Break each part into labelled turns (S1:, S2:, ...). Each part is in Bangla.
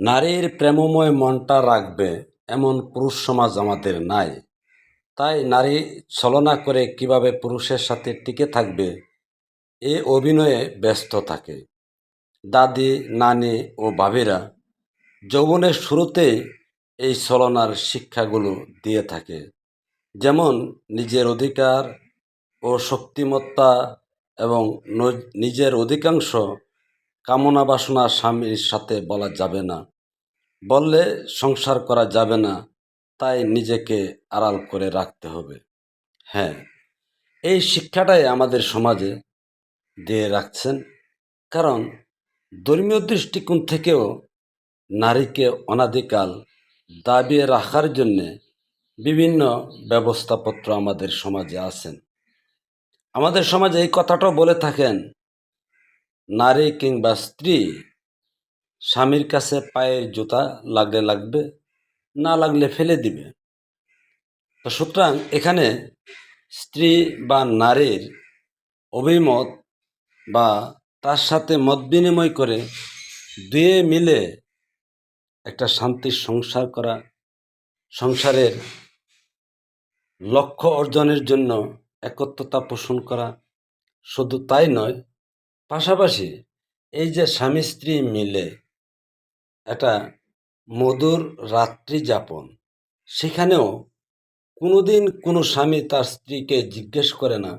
S1: নারীর প্রেমময় মনটা রাখবে এমন পুরুষ সমাজ আমাদের নাই। তাই নারী ছলনা করে কীভাবে পুরুষের সাথে টিকে থাকবে, এ অভিনয়ে ব্যস্ত থাকে। দাদি, নানি ও ভাবিরা যৌবনের শুরুতেই এই ছলনার শিক্ষাগুলো দিয়ে থাকে। যেমন নিজের অধিকার ও শক্তিমত্তা এবং নিজের অধিকাংশ কামনা বাসনা স্বামীর সাথে বলা যাবে না। বললে সংসার করা যাবে না, তাই নিজেকে আড়াল করে রাখতে হবে। হ্যাঁ এই শিক্ষাটাই আমাদের সমাজে দিয়ে রাখছেন, কারণ ধর্মীয় দৃষ্টিকোণ থেকেও নারীকে অনাদিকাল দাবিয়ে রাখার জন্যে বিভিন্ন ব্যবস্থাপত্র আমাদের সমাজে আছেন। আমাদের সমাজে এই কথাটাও বলে থাকেন নারী কিংবা স্ত্রী, স্বামীর কাছে পায়ের জুতা লাগলে লাগবে, না লাগলে ফেলে দিবে। তো সুতরাং এখানে স্ত্রী বা নারীর অভিমত বা তার সাথে মত বিনিময় করে দুয়ে মিলে একটা শান্তির সংসার করা, সংসারের লক্ষ্য অর্জনের জন্য একত্রতা পোষণ করা, শুধু তাই নয় পাশাপাশি এই যে স্বামী স্ত্রী মিলে একটা মধুর রাত্রি যাপন, সেখানেও কোনোদিন কোনো স্বামী তার স্ত্রীকে জিজ্ঞেস করে না,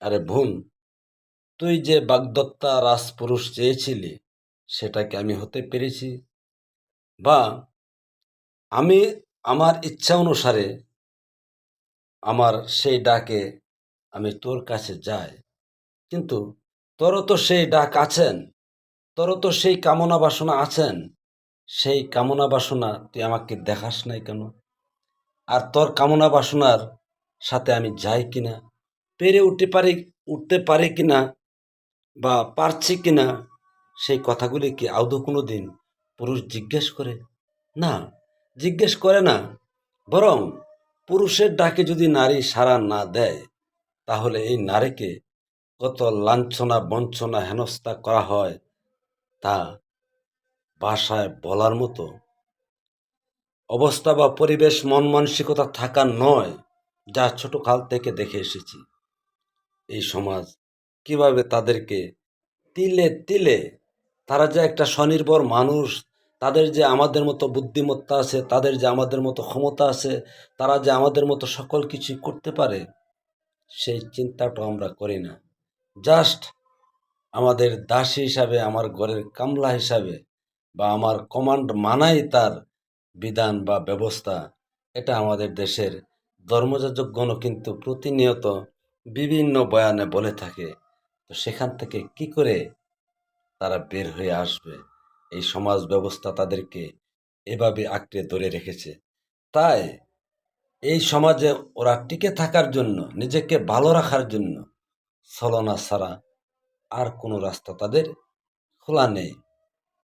S1: আরে ভুম তুই যে বাগদত্তা রাজপুরুষ চেয়েছিলি, সেটাকে আমি হতে পেরেছি? বা, আমি আমার ইচ্ছা অনুসারে আমার সেই ডাকে আমি তোর কাছে যাই। কিন্তু তোরও তো সেই ডাক আছেন। তোরও তো সেই কামনা বাসনা আছেন। সেই কামনা বাসনা তুই আমাকে দেখাস নাই কেন? আর তোর কামনা বাসনার সাথে আমি যাই কিনা? পেরে উঠতে পারি উঠতে পারি কিনা? বা পারছি কিনা? সেই কথাগুলি কি আদৌ কোনো দিন পুরুষ জিজ্ঞেস করে? না, জিজ্ঞেস করে না। বরং পুরুষের ডাকে যদি নারী সাড়া না দেয়, তাহলে এই নারীকে কত লাঞ্ছনা, বঞ্চনা, হেনস্থা করা হয় তা ভাষায় বলার মতো অবস্থা বা পরিবেশ মন মানসিকতা থাকা নয় যা ছোট কাল থেকে দেখে এসেছি। এই সমাজ কীভাবে তাদেরকে তিলে তিলে তারা যে একটা স্বনির্ভর মানুষ, তাদের যে আমাদের মতো বুদ্ধিমত্তা আছে, তাদের যে আমাদের মতো ক্ষমতা আছে, তারা যে আমাদের মতো সকল কিছুই করতে পারে, সেই চিন্তাটা আমরা করি না। জাস্ট আমাদের দাসী হিসাবে, আমার ঘরের কামলা হিসাবে বা আমার কমান্ড মানাই তার বিধান বা ব্যবস্থা, এটা আমাদের দেশের ধর্মযাজকগণও কিন্তু প্রতিনিয়ত বিভিন্ন বয়ানে বলে থাকে। তো সেখান থেকে কি করে তারা বের হয়ে আসবে? এই সমাজ ব্যবস্থা তাদেরকে এভাবে আঁকড়ে ধরে রেখেছে। তাই এই সমাজে ওরা টিকে থাকার জন্য, নিজেকে ভালো রাখার জন্য ছলনা ছাড়া আর কোনো রাস্তা তাদের খোলা নেই।